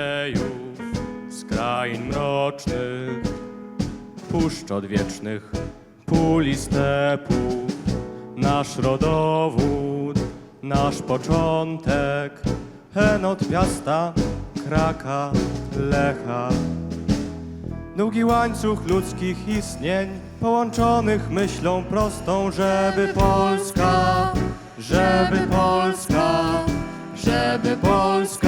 złodziejów z krain mrocznych, puszcz odwiecznych pól i stepów. Nasz rodowód, nasz początek, Henot Piasta, Kraka, Lecha. Długi łańcuch ludzkich istnień, połączonych myślą prostą, żeby Polska, żeby Polska, żeby Polska.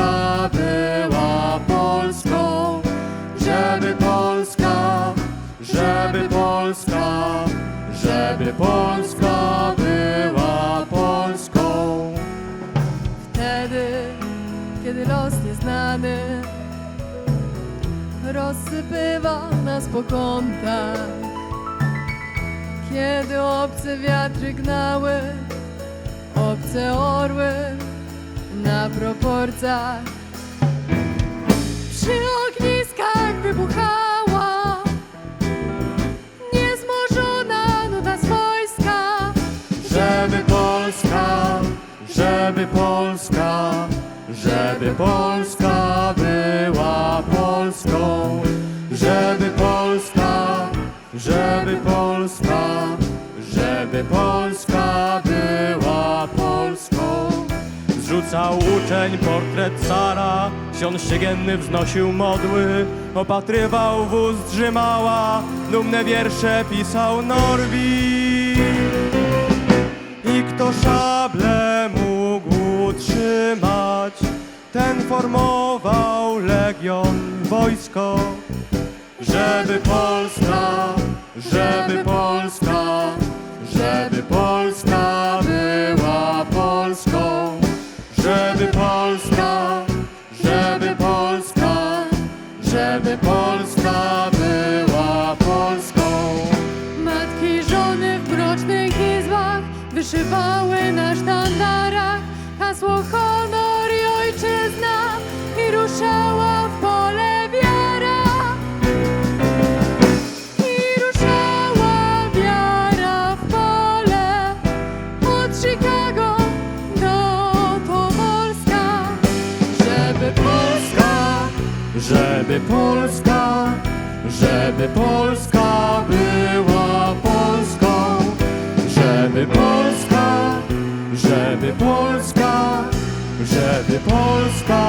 Polska, żeby Polska była Polską. Wtedy, kiedy los nieznany rozsypywa nas po kątach, kiedy obce wiatry gnały, obce orły na proporcjach. Żeby Polska, żeby Polska była Polską, żeby Polska, żeby Polska, żeby Polska była Polską. Zrzucał uczeń portret cara, ksiądz ściegienny wznosił modły, opatrywał wóz drzymała, dumne wiersze pisał Norwid. Kto szable mógł trzymać, ten formował legion wojsko. Żeby Polska, żeby Polska, żeby Polska była Polską. Żeby Polska, wyszywały na sztandarach hasło honor i ojczyzna i ruszała w pole wiara. I ruszała wiara w pole od Chicago do Pomorska, żeby Polska Żeby Polska, żeby Polska była Polską, żeby Polska, żeby Polska, żeby Polska